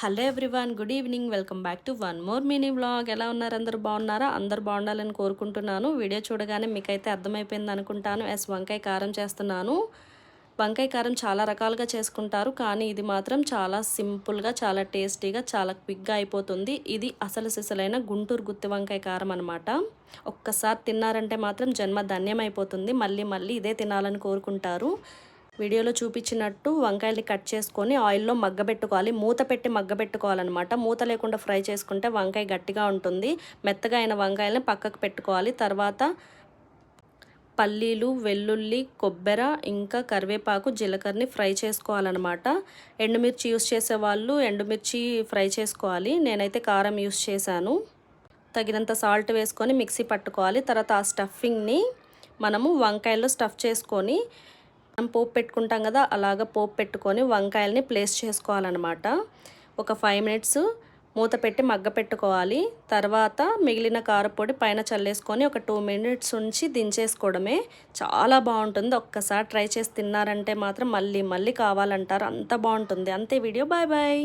Hello everyone good evening. Welcome back to one more mini blog ఎలా ఉన్నారు? అందరు బాగున్నారా? అందరు బాగుండాలని కోరుకుంటున్నాను. వీడియో చూడగానే మీకైతే అర్థమైపోయింది అనుకుంటాను. ఎస్ వంకాయ కారం చేస్తున్నాను. వంకాయ కారం చాలా రకాలుగా చేసుకుంటారు కానీ ఇది మాత్రం చాలా సింపుల్గా చాలా టేస్టీగా చాలా క్విక్గా అయిపోతుంది. ఇది అసలు సిసలైన గుంటూరు గుత్తి వంకాయ కారం అనమాట ఒక్కసారి తిన్నారంటే మాత్రం జన్మ ధన్యం అయిపోతుంది మళ్ళీ మళ్ళీ ఇదే తినాలని కోరుకుంటారు. వీడియోలో చూపించినట్టు వంకాయల్ని కట్ చేసుకొని ఆయిల్లో మగ్గబెట్టుకోవాలి. మూత పెట్టి మగ్గబెట్టుకోవాలన్నమాట. మూత లేకుండా ఫ్రై చేసుకుంటే వంకాయ గట్టిగా ఉంటుంది. మెత్తగా అయిన వంకాయలని పక్కకు పెట్టుకోవాలి. తర్వాత పల్లీలు వెల్లుల్లి కొబ్బెర ఇంకా కరివేపాకు జీలకర్రని ఫ్రై చేసుకోవాలన్నమాట. ఎండుమిర్చి యూస్ చేసే వాళ్ళు ఎండుమిర్చి ఫ్రై చేసుకోవాలి. నేనైతే కారం యూస్ చేశాను. తగినంత సాల్ట్ వేసుకొని మిక్సీ పట్టుకోవాలి. తర్వాత ఆ స్టఫింగ్ని మనము వంకాయల్లో స్టఫ్ చేసుకొని మనం పోపు పెట్టుకుంటాం కదా అలాగ పోపు పెట్టుకొని వంకాయల్ని ప్లేస్ చేసుకోవాలన్నమాట. ఒక ఫైవ్ మినిట్స్ మూత పెట్టి మగ్గ పెట్టుకోవాలి. తర్వాత మిగిలిన కారపొడి పైన చల్లేసుకొని ఒక టూ మినిట్స్ ఉంచి దించేసుకోవడమే. చాలా బాగుంటుంది. ఒక్కసారి ట్రై చేసి తిన్నారంటే మాత్రం మళ్ళీ మళ్ళీ కావాలంటారు. అంత బాగుంటుంది. అంతే వీడియో. Bye bye